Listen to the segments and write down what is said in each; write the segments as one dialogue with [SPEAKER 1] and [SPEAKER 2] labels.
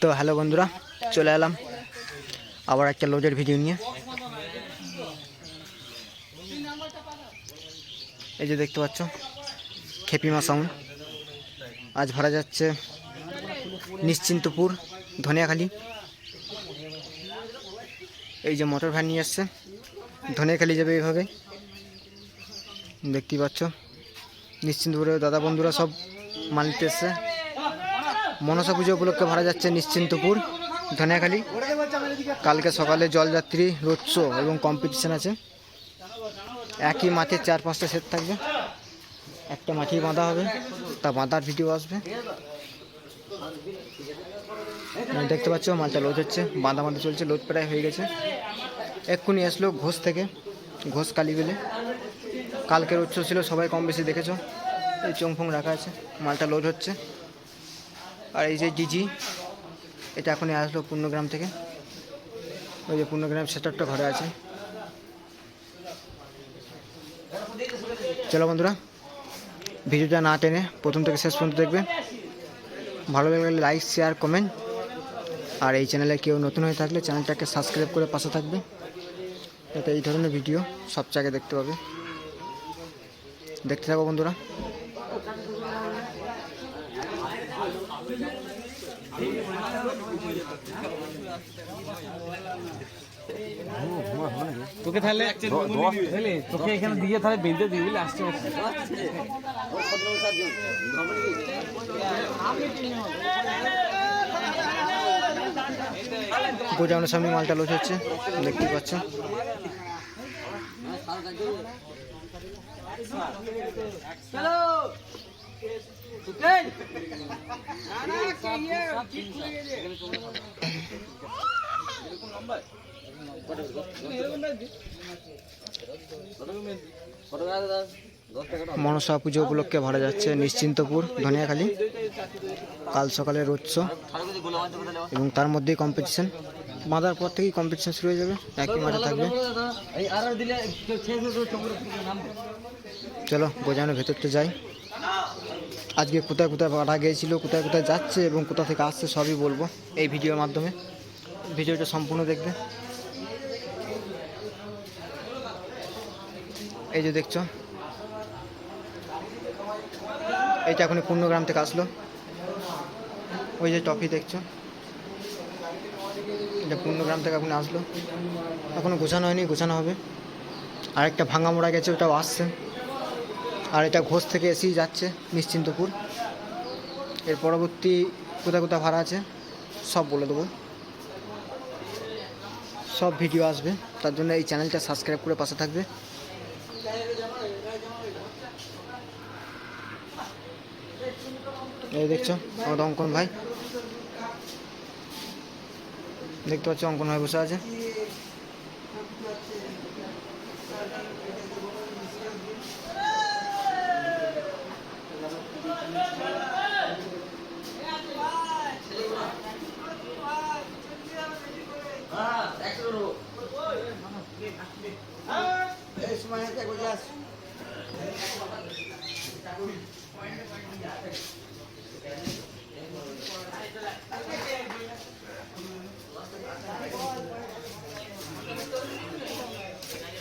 [SPEAKER 1] তো হ্যালো বন্ধুরা, চলে এলাম আবার একটা লোডের ভিডিও নিয়ে। এই যে দেখতে পাচ্ছ, খেপিমা সাউন্ড আজ ভরা যাচ্ছে নিশ্চিন্তপুর, ধনিয়াখালি। এই যে মোটর ভ্যান নিয়ে আসছে, ধনিয়াখালি যাবে এইভাবে। দেখতেই পাচ্ছ, নিশ্চিন্তপুরের দাদা বন্ধুরা সব মাল নিতে এসছে। মনসা পুজো উপলক্ষে ভরা যাচ্ছে নিশ্চিন্তপুর, ধনিয়াখালি। কালকে সকালে জলযাত্রী, রোড শো এবং কম্পিটিশান আছে। একই মাঠে চার পাঁচটা সেট থাকবে। একটা মাঠেই বাঁধা হবে, তা বাঁধার ভিডিও আসবে। দেখতে পাচ্ছ, মালটা লোড হচ্ছে, বাঁধা বাঁধা চলছে লোড প্রায় হয়ে গেছে। এক্ষুনি আসলো ঘোষ থেকে, ঘোষ কালীবেলে। কালকের উৎসব ছিল, সবাই কম বেশি দেখেছ। এই চোংফোং রাখা আছে, মালটা লোড হচ্ছে। আর এই যে ডিজি এটা এখনই আসলো পূর্ণগ্রাম থেকে। ওই যে পূর্ণগ্রাম সেটারটা ঘরে আছে। চলো বন্ধুরা, ভিডিওটা না টেনে প্রথম থেকে শেষ পর্যন্ত দেখবে। ভালো লাগলে লাইক শেয়ার কমেন্ট আর এই চ্যানেলে কেউ নতুন হয়ে থাকলে চ্যানেলটাকে সাবস্ক্রাইব করে পাশে থাকবে। যাতে এই ধরনের ভিডিও সব জায়গায় দেখতে পাবে। দেখতে থাকো বন্ধুরা।
[SPEAKER 2] তোকে তাহলে তোকে এখানে দিয়ে তাহলে বেঁধে আসতে আসতে
[SPEAKER 1] গোডাউনের সামনে মালটা লোড হচ্ছে দেখতেই পাচ্ছ মনসা পুজো উপলক্ষে ভরা যাচ্ছে নিশ্চিন্তপুর, ধনিয়াখালী। কাল সকালে রোড এবং তার মধ্যেই কম্পিটিশন বাঁধার পর থেকেই কম্পিটিশন শুরু হয়ে যাবে। একই মাঠে থাকবে। চলো, বোঝানোর ভেতরটা যাই। আজকে কোথায় কোথায় পাঠা গিয়েছিল, কোথায় কোথায় যাচ্ছে এবং কোথা থেকে আসছে সবই বলব এই ভিডিওর মাধ্যমে। ভিডিওটা সম্পূর্ণ দেখবে। এই যে দেখছ, এইটা এখনই পূর্ণগ্রাম থেকে আসলো। ওই যে টফি দেখছ, এটা পূর্ণগ্রাম থেকে এখন আসলো। এখনও গোছানো হয়নি, গোছানো হবে। আরেকটা ভাঙা মোড়া গেছে, ওটাও আসছে। আর এটা ঘোষ থেকে এসেই যাচ্ছে, নিশ্চিন্তপুর। এর পরবর্তী কোথায় কোথায় ভাড়া আছে, সব বলে দেবো। সব ভিডিও আসবে, তার জন্য এই চ্যানেলটা সাবস্ক্রাইব করে পাশে থাকবে। এই দেখছ, আমাদের অঙ্কন ভাই। দেখতে পাচ্ছ অঙ্কন ভাই বসে আছে।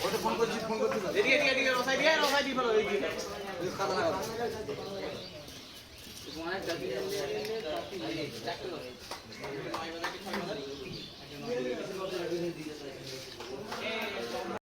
[SPEAKER 2] ওটা ফোন করছি ফোন করছি এদিকে এদিকে এদিকে রসাই দিয়ে রসাই দিয়ে ফেলো এদিকে খাতা লাগা তোমার দাদি দাদি দাদি